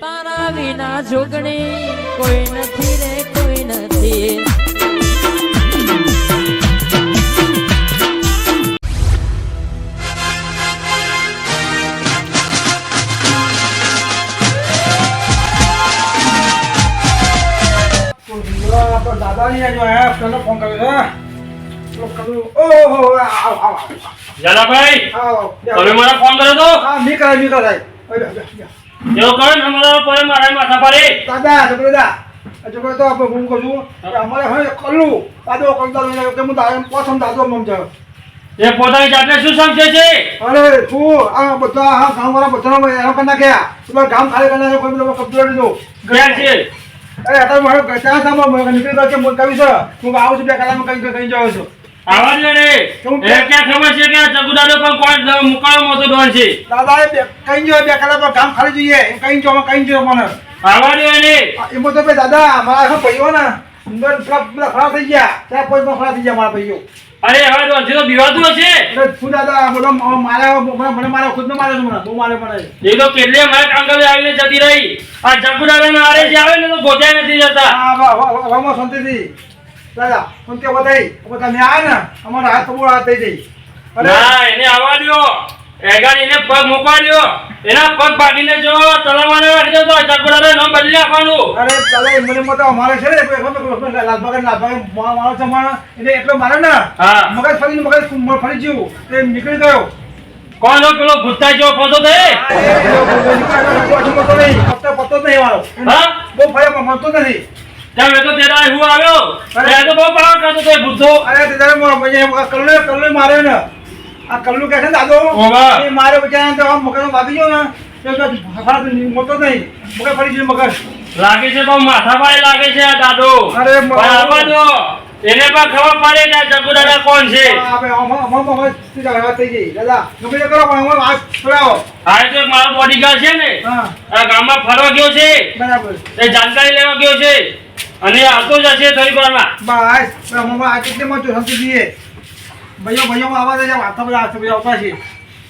તારા વિના જોગણી કોઈ નથી રે કોઈ નથી. તો દાદાની આજે આયા તને ફોન કર્યો છે? તો કરું. ઓહો આવ આવ ઝાલાભાઈ આવ તમે મને ફોન કર્યો તો? હા મી કરે મી કરે કરો ને અમારા પર મારા માથા પાડે. દાદા દાદા છોકરો તો આપણે હું કહું છું કે અમારે હવે કલ્લું. દાદો કરતા કે હું દાદા મમ એ પોતાની જાતને શું સમજે છે? અરે શું? આ બધા આ ગામવાળા બધાનો એનો કરી નાખ્યા. પેલો ગામ ખાલી કરી નાખ્યો કોઈ પેલો કબજો લીધો. ક્યાં છે? અરે અત્યારે મારે ત્યાં સામે નીકળી ગયો છે હું કહ્યું છે. હું આવું છું બે કલાકમાં કઈ કઈ જાઉં છું. આવા જ ને એ ક્યાં ખબર છે કે આ ચકુદાડો કોણ મુકાળો મોટો ડોન છે. દાદા એ કઈ જો બે કલાકમાં ગામ ખાલી જોઈએ. એમ કઈ જો કઈ જો મને? આવા દે ને એમાં તો ભાઈ દાદા મારા આખા ભાઈઓ ને અંદર પેલા પેલા ખરાબ થઈ ગયા. ત્યાં કોઈ પણ ખરાબ થઈ ગયા મારા ભાઈઓ. અરે હવે ડોન છે તો બીવાતું હશે. શું દાદા બધો મારા મને મારા ખુદને મારે છે મને. બહુ મારે મને એ તો કેટલે મારે કાંગલે આવીને જતી રહી. આ ચકુદાડો ના આરે જે આવે ને તો ગોત્યા નથી જતા. હા વાહ વાહ વાહ વાહ શાંતિથી. દાદા શાંતિ વધાઈ બધા મેં આવ્યા ને અમારા હાથ બોળ હાથ થઈ જઈ ના એને આવવા દો એગાડ એને પગ મૂકવા દો એના પગ ભાગીને જો તલાવાને રાખી દો તો ચકુદાડો નામ બદલી નાખવાનું અરે તલે મને મત અમારે છે ને લાલબાગ લાલબાગ મારો છે મારો એટલે એટલો મારે ને હા. મગજ ફરી મગજ ફરી ગયું તે નીકળી ગયો. કોણ જો પેલો ભૂતતા જેવો ફોટો થઈ પતો જ નહીં મારો હા? બહુ ફર્યા મળતો નથી. ત્યાં મેં તો તેરા હું આવ્યો. ત્યાં તો બહુ પાવર કરતો તો એ અરે તે તારે કલ્લુ કલ્લુ ને. આ કલ્લુ કહે છે દાદો. એ મારે બચારા તો આમ વાગી ગયો ને નહીં. મગજ ફરી ગયું મગર લાગે છે બહુ માથા લાગે છે આ દાદો. અરે આવવા દો એને પણ ખબર પડે કે જગુ દાદા કોણ છે. આપણે અમાર આમાં સીધા થઈ ગઈ. દાદા ગમે તે કરો પણ આમાં હાથ છોડાવો. આ તો મારો બોડીગાર્ડ છે ને. હા. આ ગામમાં ફરવા ગયો છે. બરાબર. એ જાણકારી લેવા ગયો છે. અને આવતો જ હશે થોડી વારમાં બસ આમાં આ કેટલી માં શાંતિ દીએ ભાઈઓ ભાઈઓ આવા દે વાતો બધા આવશે બધા આવતા છે.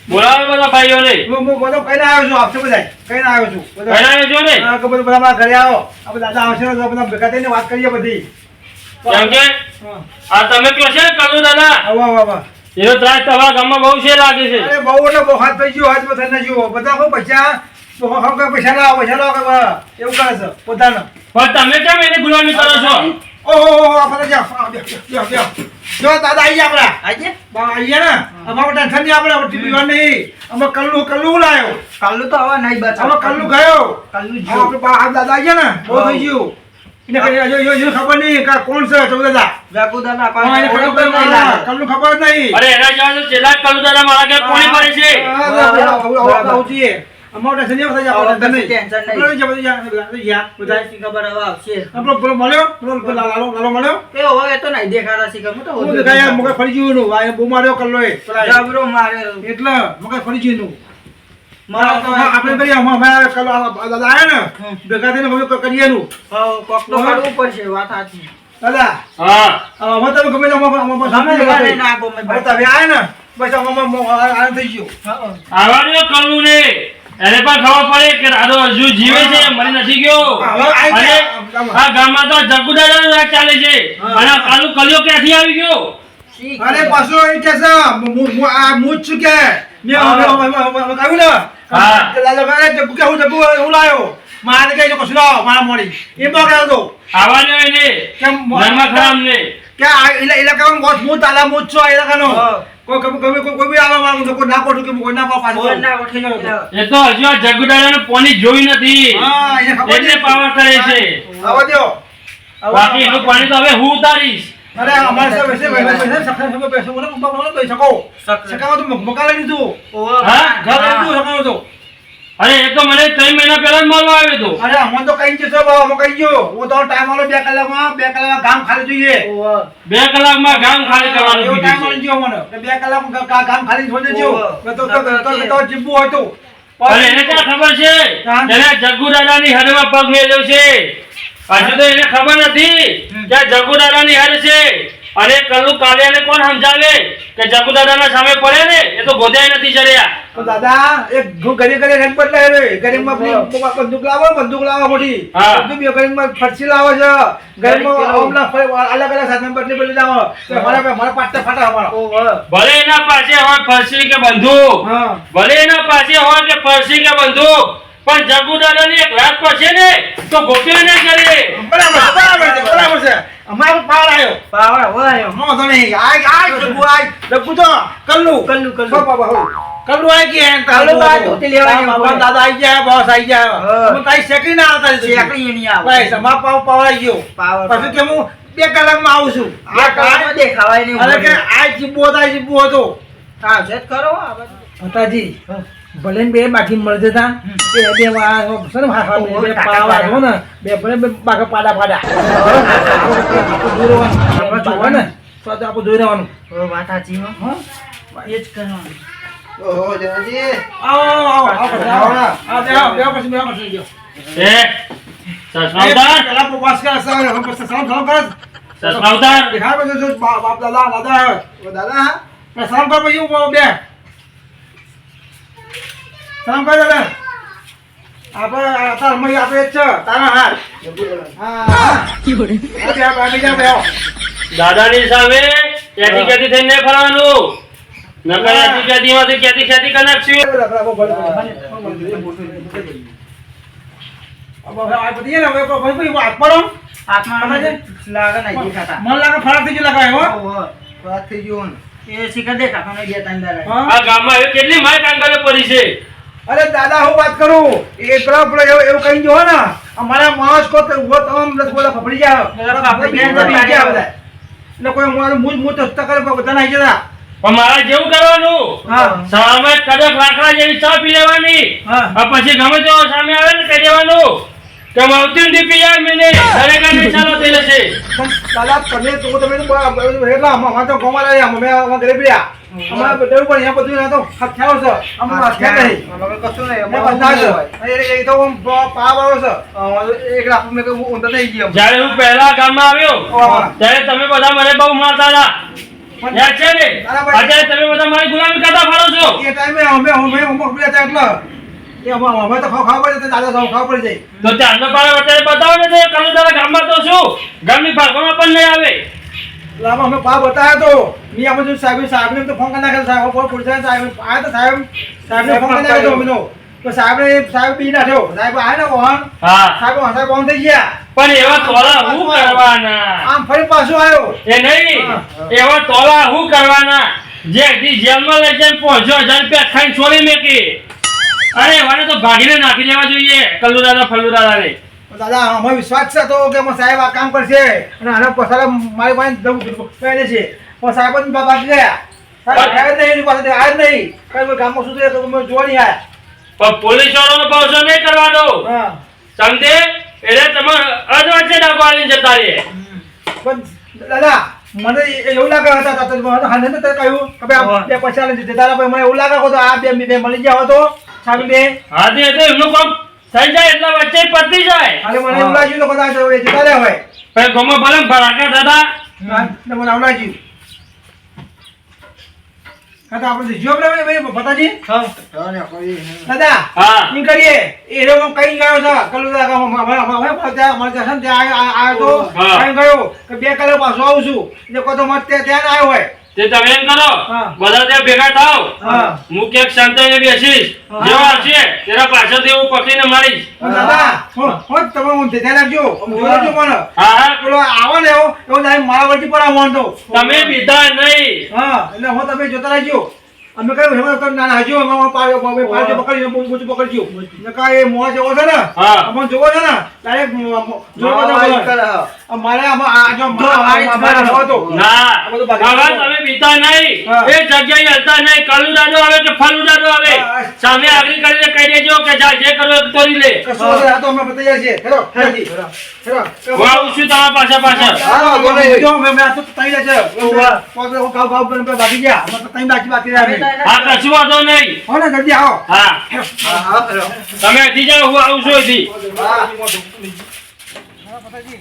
બોલાવે બધા ભાઈઓને. હું હું બધો કઈને આવ્યો છું આપશે બધા કઈને આવ્યો છું બધા. પહેરાવે છો ને? હા, બધું બધા મારા ઘરે આવો. આપણે દાદા આવશે તો બધા ભેગા થઈને વાત કરીએ બધી. કેમ કે. આ તમે કહો છો ને કલ્લુ દાદા? આવો આવો એનો ત્રાસ તમારા ગામમાં બહુ છે લાગે છે. અરે બહુ એટલે બહુ હાથ થઈ ગયો હાથ બધા થઈ ગયો બધા બહુ પૈસા કઈ પૈસા લાવો પૈસા લાવો એવું કરે છે પોતાને. પણ તમે કેમ એને ગુલામી કરો છો ઓહો આપણે જાઓ આવો, બેહો, બેહો, બેહો. જો દાદા આઈ ગયા આપણા બા, આઈ ને અમારે ટેન્શન નહીં આપણે આપણે ટીવી નહીં અમે કલ્લુ કલ્લુ લાયો કાલુ તો હવે નહીં બચાવ હવે કલ્લુ ગયો કાલુ જો આપણે બા- આ દાદા આઈ ને બહુ થઈ ગયું એને કઈ હજુ- હજુ- હજુ ખબર નહીં કે કોણ છે દાદા એને ખબર નહીં લાગે. કલ્લુ ખબર નહીં અરે એના જેવા તો કલ્લુ દાદા મારા કોની પડે છે આવું- આવું- આવું છીએ. અમારું ટેન્શન નહીં, બધા આવું નહીં. ટેન્શન નહીં. આપણે બધા બધા જ્યાં, બધા. બધાની ખબર હવે આવશે આપણો પેલો મળ્યો પેલો પેલો લાલો લાલો મળ્યો એ હવે તો નહીં દેખાતા શીખર હું તો હું દેખાય નહીં. ફરી ગયું એનું. આ એ માર્યો કલ્લો એ. પેલા એ. એટલે મગજ ફરી ગયું એનું. મારા તો હા, આપણે કરીએ અમે- અમે આ કલ્લો આ દાદા આવ્યા ને ભેગા થઈને અમે કરીએ એનું. હવે કોક પડશે વાત સાચી દાદા હા અમે તમે ગમે ગમે ના ગમે તમે આવ્યા ને બસ અમે આનંદ થઈ ગયો આવવાનું આવા દો ને એને પણ ખબર પડે કે દાદો હજુ જીવે છે મરી નથી ગયો. અને આ ગામમાં તો જગુદાદા દાદા ચાલે છે. હા. અને કાલુ કલિયો ક્યાંથી આવી ગયો. અરે પાછો એ કે છે હું- આ હું છું કે. મેં કહ્યું ને? હા. કે લાલો કહે જગ્ગુ કે હું જગ્ગુ હું લાયો. મારે કઈ કશું લાવો મારા મોડી. એ બહુ કહેતો હતો આવા એને. કેમ મનમાં ખરાબ ને. કે આ ઇલા- ઇલાકામાં મોત હું તાલા મોત છું આ ઇલાકાનો હા. કોઈ ગમે ગમે કોઈ કોઈ બી આવે મારું કોઈ ના પડું કે કોઈ ના પાડું કોઈ ના ઉઠી ગયો. એ તો હજુ આ જગુદાદા પોની જોઈ નથી હા એને ખબર નહીં. પાવર કરે છે. બાકી એનું પાણી તો હવે હું ઉતારીશ અરે અમારે સાહેબ વૈસે વૈસે વૈસે સખા સખા પૈસા મને કહી સખા. તો લઈ લીધું હા? ઘર લઈ લીધું તો અરે એ તો મને ત્રણ મહિના પહેલા જ મળવા આવ્યો હતો અરે હું તો કઈ જશો બાબા હું કઈ ગયો હું તો ટાઈમ આલો બે કલાકમાં બે કલાકમાં ગામ ખાલી જોઈએ. બે કલાકમાં ગામ ખાલી કરવાનું એવો ટાઈમ આલો ગયો મને બે કલાકમાં ગામ ખાલી થઈ જજો. તો તો તો જીબુ તો હોય તો. અરે એને ક્યાં ખબર છે. એને જગુદાદાની હદમાં પગ મેલ્યો છે. હજુ તો એને ખબર નથી કે જગુદાદાની હદ છે. અને કલ્લુ કાલિયાને કોણ સમજાવે? કે જગુ દાદાના સામે પડે ને? એ તો ગોદાય નથી ચડ્યા. તો દાદા એક ઘઉં ઘરે ઘરે બદલાય રે. ગરીબમાં બંદૂક લાવો બંદૂક લાવો મોટી. બંદૂક બધું બી ગરીબમાં ફરસી લાવો છો. ગરીબમાં ઓમલા અલગ અલગ સાધન બદલી બદલી લાવો મારા મારા પાટા ફાટા અમારો. ભલે એના પાસે હોય ફરસી કે બંદૂક. હા. ભલે એના પાસે હોય કે ફરસી કે બંદૂક. પણ જગુ દાદાની એક લાત છે ને તો ગોપી ના કરે બરાબર છે, બરાબર છે બરાબર છે અમારો આવ્યો હોય એમ. તો નહીં આય આય ડબ્બુ આય ડબ્બુ તો કલ્લુ. કલ્લુ, કલ્લુ. હો, બાબા, કલ્લુ આય કે હે કલ્લુ આ ધોતી લેવાની બાબા, દાદા આઈ ગયા બોસ આઈ ગયા. હું. તારી સેકરી ના આવતા આવે. બસ અમાર પાવ આવી ગયો. પછી કે હું બે કલાકમાં આવું છું. આ કાળમાં દેખાવાય નહીં અરે કે આ જીબો હતા જીબો હતો. હા, છે જ ખરો આ બધું. ભલે ને બે બાકી મળજે તા બે બે છે હા, બે પાવા જો ને. બે ભલે બે બાકી પાડા પાડા દૂર જોવા ને તો તો આપણે દૂર રહેવાનું. વાત સાચી હો. હા? એ જ કરવાનું. આવો આવો આવો આવો આવો આવો. બેહો બેહો પછી બેહો પછી ગયો. એ ચશ્મા પેલા ઉપવાસ કરે સર પછી સલામ સલામ કરે ચશ્મા ઉતાર દેખાય જો બાપ બાપ દાદા દાદા દાદા સલામ કર પછી બે. સલામ કર આપણે તાર મય આપણે છે તારા હાથ. હા. દાદાની સામે ક્યાંથી થઈને ફરવાનું. ક્યાંથી માંથી ક્યાંથી ક્યાંથી. હવે છે હવે કેટલી માય કાંગાલે પડી છે? અરે દાદા હું વાત કરું? એ પેલો પેલો એવું એવું કહી જો ને અમારા માણસ કો તો ઊભો તમામ રસ બોલા ફફડી જાય. એટલે કોઈ મારું મૂજ મૂજ હસ્તા કરે બધા નાખી જતા. પણ મારે જેવું કરવાનું? સામે કડક લાકડા જેવી ચા પી લેવાની. હા. પછી ગમે તો સામે આવે ને કહી દેવાનું. કે માવતી ઊંધી પી જાય મેને. દરેક ને ચાલો થઈ જશે. દાદા તમે તો તમે તો બ- બ- એટલા અમાર તો ગોમાં અમે અમે ઘરે રહ્યા. અમારે બધું પણ અહીંયા બધું નતો તો હાથ છે. અમે હાથ ખ્યાલ નહીં. અમે કશું નહીં. અમે બધા છે. એ- તો આમ પાવ આવ્યો છે. એક લાખ મેં કહ્યું ઊંધા થઈ ગયો. જ્યારે હું પહેલા ગામમાં આવ્યો ત્યારે તમે બધા મને બહુ મારતા હતા. પણ યાદ છે ને. અત્યારે તમે બધા મારી ગુલામી કરતા ફાળો છો. એ ટાઈમે અમે અમે અમે ઊભા હતા એટલે. એ અમે તો ખાવ ખાવ પડે દાદા તો ખાવ પડી જાય. તો ત્યાં પાડો અત્યારે બતાવો ને કાલુ ગામમાં તો શું ગામની ભાગોમાં પણ નહીં આવે. એટલે અમે પા બતાવ્યો તો. મી આપણે જો સાહેબ સાહેબને તો ફોન કરી નાખેલો સાહેબ ફોન પૂછ્યા સાહેબ આ તો સાહેબ સાહેબને ફોન કરી નાખ્યો અમીનો તો સાહેબને સાહેબ બી નાખ્યો. સાહેબ આ ને વાહન હા. સાહેબ સાહેબ કોણ થઈ ગયા? પણ એવા તોલા હું કરવાના? આમ ફરી પાછો આવ્યો. એ નહીં. એવા તોલા હું કરવાના? જે દી જેલમાં લઈ જઈને પહોંચ્યો હજાર રૂપિયા ખાઈને છોડી મેકી. અરે એવાને તો ભાગીને નાખી દેવા જોઈએ કલ્લુ દાદા ફલ્લુ દાદાને દાદા અમારો વિશ્વાસ છે તો કે સાહેબ આ કામ કરશે. અને આના પસાર મારી પાસે જવું પહેલે છે. પણ સાહેબ જ બાકી ગયા. સાહેબ નહીં પાસે. જ નહીં. કઈ ગામમાં શું થયું તો અમે જોવા નહીં આવ્યા. પણ પોલીસ વાળાનો ભરોસો નહીં કરવાનો હા. સમજે? એટલે તમે અધવચ્ચે ડાકો આલીને જતા રહીએ. પણ દાદા મને એવું લાગે હતા તો મને હાલે ને તે કહ્યું કે ભાઈ આ બે પૈસા લઈ જતા મને એવું લાગે તો આ બે બે મળી ગયા હતો સાહેબ બે. હા તે એમનું કામ થઈ જાય એટલે વચ્ચે પતી જાય. હાલે મને એવું લાગ્યું તો કદાચ એ જતા રહ્યા હોય. પણ ગમો ભલે ભરાકા દાદા. મને આવું લાગ્યું. હા આપણે જીઓ આપણે ભાઈ ભતાજી દાદા હા. ઈ કરીએ. એ કઈ ગયો છે? કલુ દાદા ત્યાં અમારે ત્યાં છે આયો- આયો તો કઈ ગયો? કે બે કલાક પાછો આવું છું. એટલે કોઈ તો મત ત્યાં ત્યાં આવ્યો હોય. તે તમે એમ કરો બધા ત્યાં ભેગા થાવ હા. ક્યાંક શાંતિને બેસીશ. જેવો આવશે તેના પાછળથી હું પકડીને મારીશ. દાદા હો. તમે હું ધ્યાન રાખજો. આમ જોજો મને. હા હા. પેલો આવો ને એવો એવો તારે મારા વચ્ચે પર આવવાનો તો તમે બીતા નહીં. હા એટલે હું તમે જોતા રહેજો અમે કઈ હેમંત તો નાના હજુ અમે પાડ્યો પાડ્યો પકડી બુચ પકડજો. ને કાંઈ મોહ જેવો છે ને. હા. અમને જોવો છે ને. ડાયરેક્ટ જોવો તો મારે આમાં આ જો કરો. ના. હવે તમે બીતા નહીં. એ જગ્યાએ હલતા નહીં. કાલુ દાદો આવે કે ફલુ દાદો આવે? સામે આગળ કરીને કહી દેજો કે જા જે કરવું કરી લે. કશો આ તો અમે હેરો હેરોજી હેરો હું તમારા વાંધો જો, મેં- મેં આ તો તઈ રહ્યા છે. પોતે હું. ગાવ ગાવ કરીને ભાગી ગયા. અમે તઈ બાકી બાકી રહ્યા હા કશું વાંધો નહીં. હો ને જલ્દી આવો. હા. તમે હજી જાઓ હું આવું છું હજી. હા. હા, પતાજી.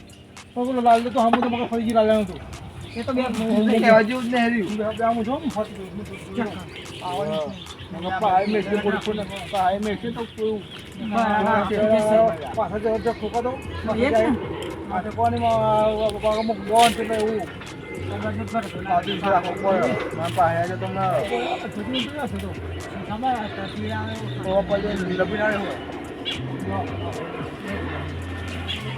પગલો લાલ તો હમ તો મગર ફરી જી લાલ તો એ તો બે કહેવા જેવું જ ને હેરી બે આમ જો ફાટી ગયું આવવાનું છે પોલીસ કોને પાય મે છે તો પાછા જો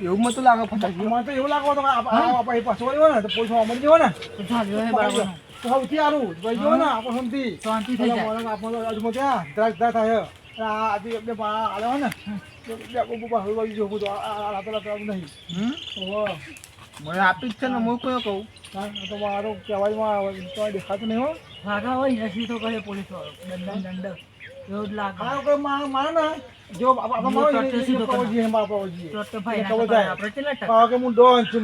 એવું મને તો લાગે ફટાકી મને તો એવું લાગે તો આપણે પાછો આવ્યો ને તો પોલીસ અમર જેવો ને તો સૌથી સારું. ભાઈ જો ને આપણે સમજી શાંતિ. થઈ જાય. આપણો આજમાં ત્યાં દ્રાક્ષ દ્રાક્ષ થાય. આ આજે બે આલે ને બે બે બબા હવે બાજુ જોવું તો આ રાતો રાતો નહીં. ઓહો. મને આપી જ છે ને હું કયો કહું? તો મારો કહેવાયમાં તો દેખાતું નહીં હો. ભાગા હોય નથી તો કહે પોલીસ વાળો દંડ દંડ. એવું લાગે. આ કોઈ માર માર ને. જો કે હું ડોન છું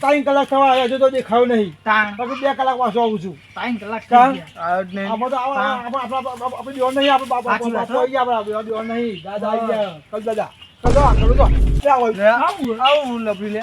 ત્રણ કલાક થવા હજુ તો દેખાવ નહીં. પછી બે કલાક પાછો આવું છું. આપડે નહીં આપડે દાદા આવું આવું. લે.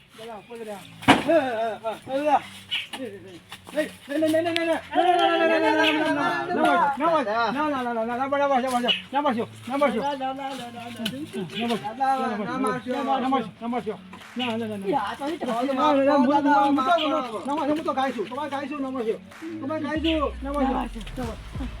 ગાઈશું તમારે ગાઈશું નમસ્યો તમારે ગાઈશું નમસ્યો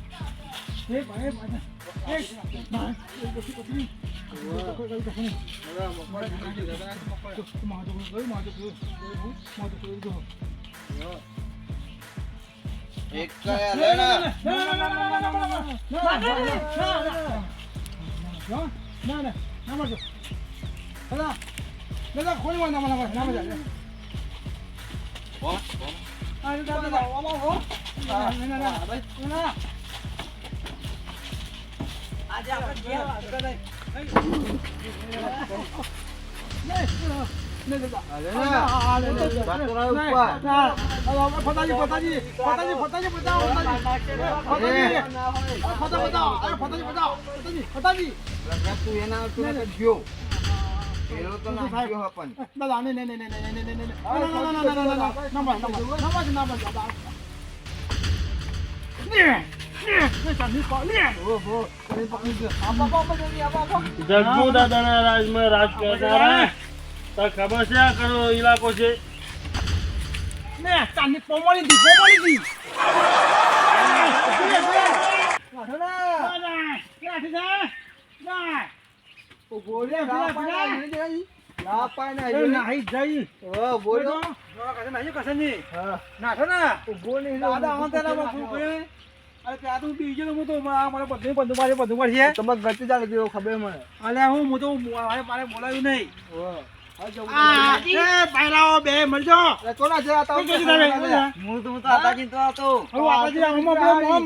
એક કયા લે ના ના ના ના ના ના ના ના ના ફટાજી બતાવો ફટાજી ફટાજી તું એના તું નકર ગયો પેલો તો નાખ્યો હે દાદા ને ને ને દાદા ને Yeah. જગમુ દાદાના રાજમાં રાજ કરનારા તો ખબર ને તાની પોમળી દી પોમળી અરે ત્યાં તો હું બીજો હું તો મારે બધું મળશે તમે ગતિ ચાલે ખબર મને. અરે હું હું તો મારે મારે બોલાવ્યું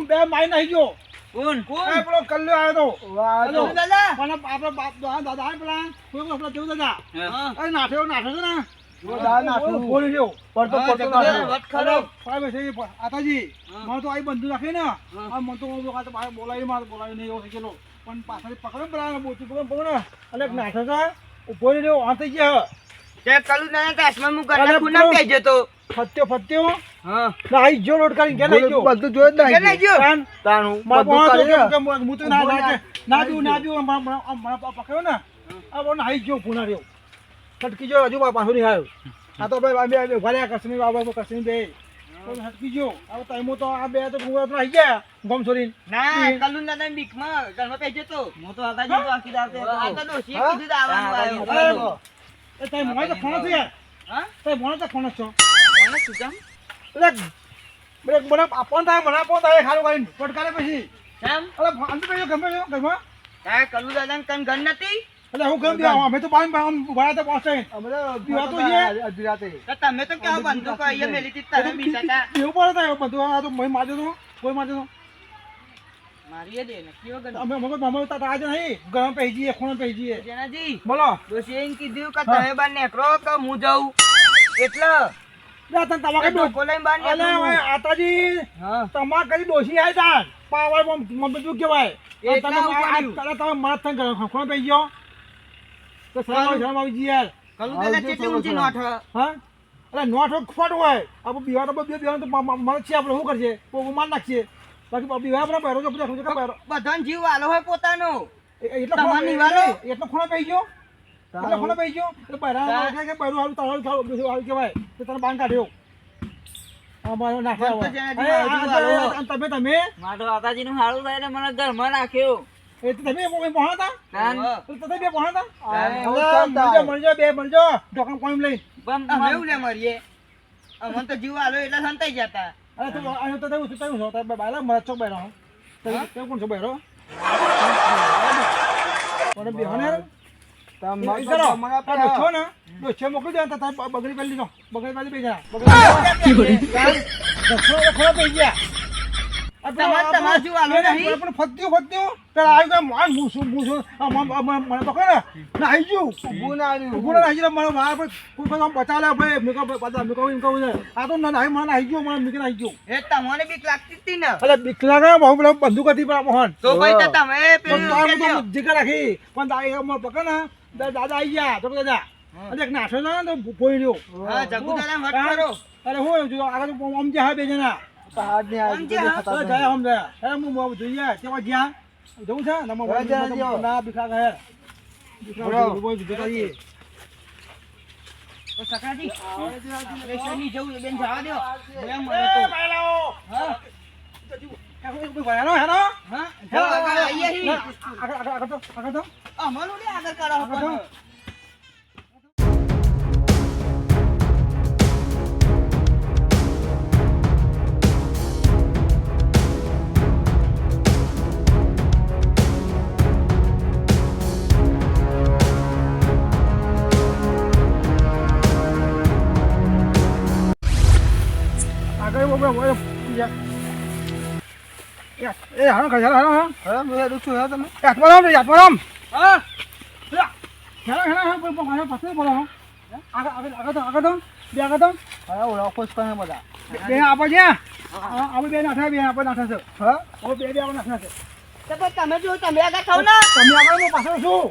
બે માઈ નાખી ગયો. કોણ? કોણ? પેલો કલ્યો આવ્યો તો. વાહ દાદા દાદા પેલા? કોઈ પેલા? કેવું દાદા નાઠ્યો નાઠ્યો છે ને. ને પણ પાછળ પકડે ને પેલા બોચું પકડે પકડે ને નાઠો છે ઊભો રહ્યો આ થઈ ગયા તે કલુ દાદા કાશમાં હું અરે ગરડા ખૂના પેલો- ફત્યો ફત્યો હા ના આઈ ગયો લોટ કે નાઈ ગયો બધું જોઈ જ કે નાખ્યું. નહીં તાણું. બધું કરી ને. હું તો ના ના ના- ના ના મારા- પકડ્યો ને આ નાઈ પૂના રહ્યો છટકી ગયો હજુ પાછો નહીં આવ્યો. આ તો ભાઈ બે ભર્યા કસમી બાબા કશ્મીર બે. તો છટકી ગયો. હવે ટાઈમો તો આ બે તો ગુંગળા તો નાઈ ગયા ગમ છોરી ના કલુ દાદા બીકમાં ઘરમાં બેજો તો. હું તો આતાજી તો આખી દાતે આ તો હા? કીધું તો આવવાનું આવ્યો એ તારી મોય તો ફોન છે. યાર હા? તારી મોય તો ફોન છો. કોને શું કામ? એટલે મને મને આપણ થાય મને આપણ થાય ખારું કરીને પડકારે પછી. કેમ? અરે અંદર બેસો ગમે ગમે ઘરમાં. તારા કલુ દાદાને કન ઘર નથી? એટલે હું કેમ બી અમે તો બાઈન ઊભા હતા પહોંચે અમે તો પીવા તો હતા છે? અડધી તો તમે તો કેવો બંદૂક અહીંયા મેલી તમે બીતા હતા એવું પડે તો બધું આ તો મય માજો તો કોઈ માજો તો. મારીએ દે ને કેવો ગંદો અમે મગજ મામા તા આજે નહીં ગરમ પહી જઈએ ખૂણ પહી જઈએ. જેનાજી બોલો. ડોશીએ એમ કીધું કે તમે બહાર નીકળો કે હું જાઉં. એટલે? તમારે કદી ડોસી આઈ તા. પાવર મમ બધું કહેવાય? એ અને તમે ગરમ ખૂણ પહી ગયો. તો શરમ શરમ આવી જઈએ યાર. કલુ દાદા કેટલી ઊંચી નોટ હ? અરે નોટ ખોટ હોય. આપણે બિહાર બે બિહાર તો મને છે આપણે શું કરશે? કોઈ માર નાખશે બાકી બિહાર આપણે પહેરો જો બધા ખોટા પહેરો. બધાનો જીવ વાલો હોય પોતાનો. એટલો તમારી વાલો? એટલો ખૂણો પડી ગયો? એટલો ખૂણો પડી ગયો? એટલે પહેરા કે બહેરું હાલ તારું ખાવ બધું હારું કહેવાય. તો તને બાંધ કાઢ્યો. તો તમે તમે? મારો નું સારું થાય ને મને ઘરમાં નાખ્યો એ તો તમે કોઈ ભણા હતા હા. તો તમે બે ભણા હતા હા, એવું હવે ચાલતા મળજો મળજો બે મળજો ઢોકણ કોઈમ લઈ અમે એવું લે મરીએ અમને તો જીવ વાલો એટલે સંતાઈ જતા અરે તો અહીં તો તેવું તેવું છો તમે બાયલા મરદ છો બહેરો તે કોણ છો તમે કરો મને મોકલી દે તો બગડી પેલી બગડી પેલી બે જણા બગડી પેલો આલો ગયા બંદૂક હતી મોહન. તો રાખી. પણ પકડ દાદા આવી ગયા. તો દાદા અને નાશો ને તો પોઈ રહ્યો અરે હું આગળ તો જે હા બે જણા. હાથની હાથ બધું નહીં. જાય આમ જાય અરે હું મોં જોઈએ તેમાં જ્યાં જવું છે ને જ્યાં. ના બિકલા ગયા બિકલા બોય બીજું કરીએ તો સકરાજી રેશમી જવું બેન જવા દો એમ મને તો હા હા આગળ આવીએ પણ. આગળ બોલ બોલ. યા. યા. એ હાનો ખાઈ હાલો હાલો. હું હેડું છું, હે તમે? યાત્રા રામ યાત્રા રામ હા? હેલો હેલો હેલો બોલ બોલ હાલો પાછળ બોલો હો. આગળ આગળ આગળ તો આગળ તો બે આગળ તો. હવે ઓળખો જ તમે બધા. બે આપો છે આપણે બે નાખા બે આપણે નાખા છે હા? હવે બે બે આપણે નાખા છે પછી તમે જો તમે આગળ થાવ ને. તમે આગળ હું પાછળ છું.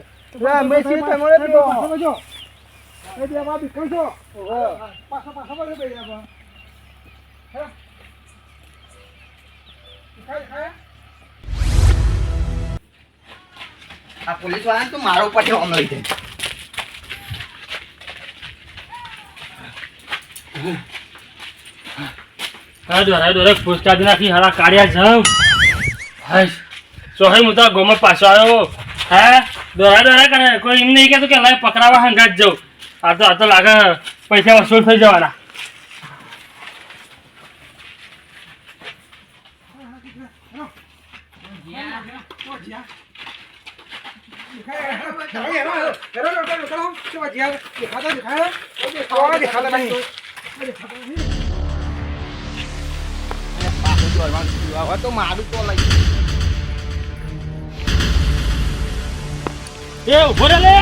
લે, મેં છીએ, તમે. પાછળ જો એ બે આપણા બીકણ છો. પાછળ બોલે બે આપણા હેલો આ પોલીસવાળા તો મારો ઉપર આમ લઈ જાય હા દોરા દોરા ફૂસકા નાખી હારા કાઢ્યા જાઉં સોહે હું તો ગોમાં પાછો આવ્યો હે? દોરા દોરા કરે કોઈ એમ નહીં કહેતું કે લાય પકડાવા હંગાત જાઉં. આ તો આ તો લાગે પૈસા વસૂલ થઈ જવાના. હવે તો મારું તો લઈ એ ઊભો રે લે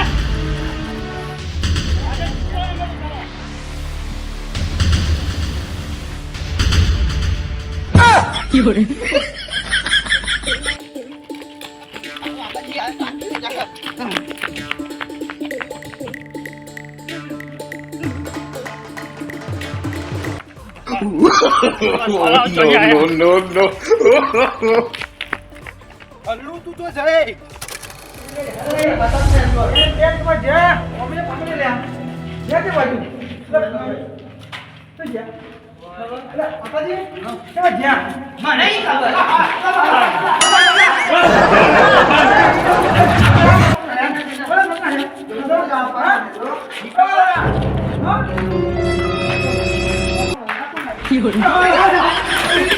no, no, no. અલ્લુ તું તો જઈ એ મળ્યો